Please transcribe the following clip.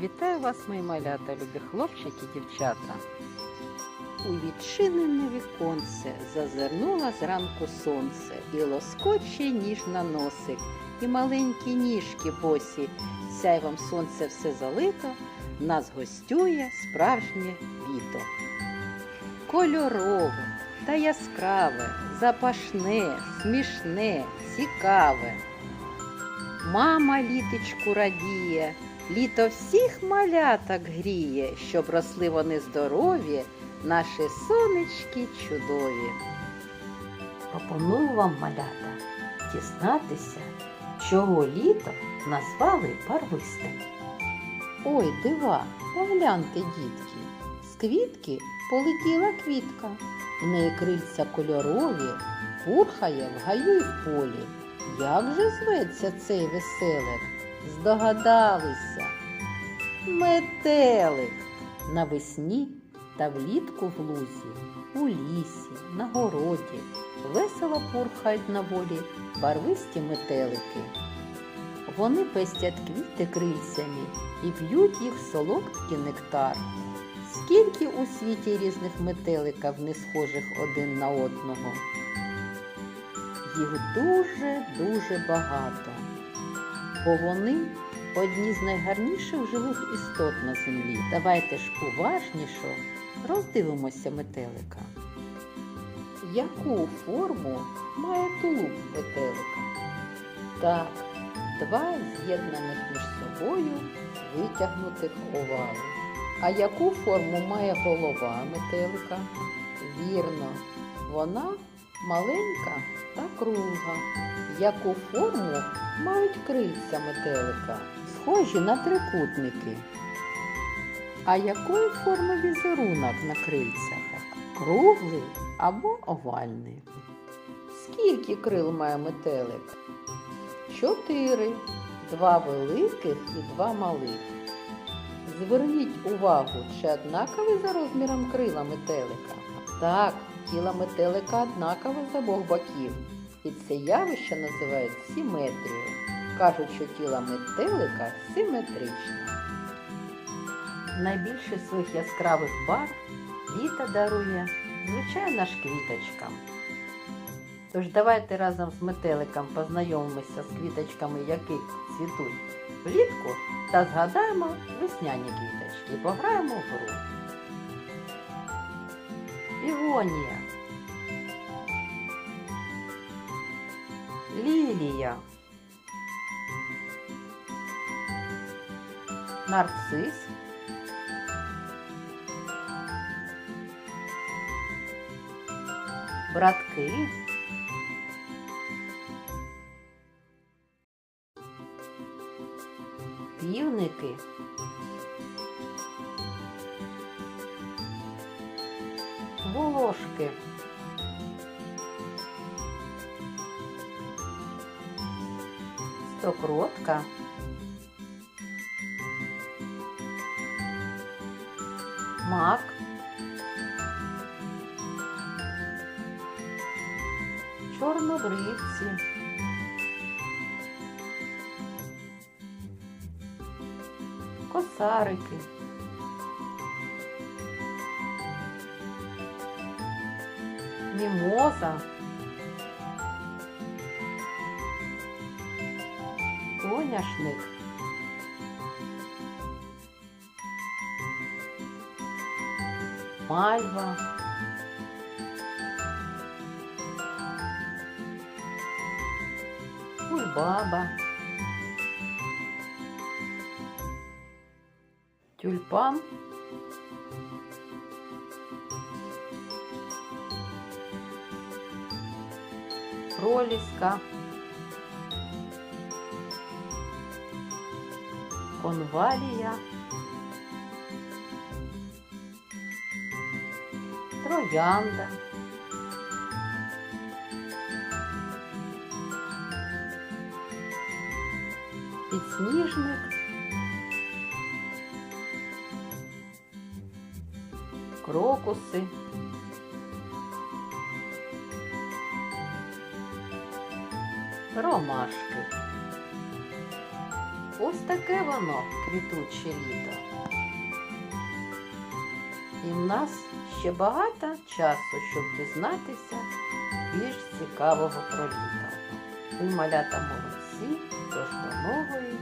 Вітаю вас, мої малята, любі хлопчики, дівчата. У відчинене віконце зазирнула зранку сонце, і лоскоче ніжно носик, і маленькі ніжки босі, сяйвом сонце все залито, нас гостює справжнє літо. Кольорове та яскраве, запашне, смішне, цікаве. Мама літочку радіє, літо всіх маляток гріє, щоб росли вони здорові, наші сонечки чудові. Пропоную вам, малята, дізнатися, чого літо назвали барвистим. Ой, дива, погляньте, дітки, з квітки полетіла квітка, в неї крильця кольорові, пурхає в гаю й в полі. Як же зветься цей веселик? Здогадалися. Метелик навесні та влітку в лузі, у лісі, на городі, весело пурхають на волі барвисті метелики. Вони пестять квіти крильцями і п'ють їх солодкий нектар. Скільки у світі різних метеликів не схожих один на одного. Їх дуже-дуже багато, бо вони одні з найгарніших живих істот на землі. Давайте ж уважніше роздивимося метелика. Яку форму має тулуб метелика? Так, два з'єднаних між собою витягнутих овали. А яку форму має голова метелика? Вірно, вона маленька та кругла. Яку форму мають крильця метелика? Схожі на трикутники. А якої форми візерунок на крильцях? Круглий або овальний? Скільки крил має метелик? Чотири. Два великих і два малих. Зверніть увагу, чи однакові за розміром крила метелика. Так, тіло метелика однакове з обох боків. І це явище називають симетрією. Кажуть, що тіло метелика симетричне. Найбільше своїх яскравих барв літо дарує, звичайно ж, квіточкам. Тож давайте разом з метеликом познайомимося з квіточками, які цвітуть влітку, та згадаємо весняні квіточки пограємо в гру. Півонія. Лілія. Нарцис. Братки. Півники. Волошки. Стокротка. Мак. Чорнобривці. Косарики. Мімоза. Соняшник. Мальва. Кульбаба. Тюльпан. Проліска. Конвалія. Троянда. Підсніжник. Крокуси. Ромашки. Ось таке воно квітуче літо. І в нас ще багато часу, щоб дізнатися більш цікавого про літо. Ви малята молодці, тож до нової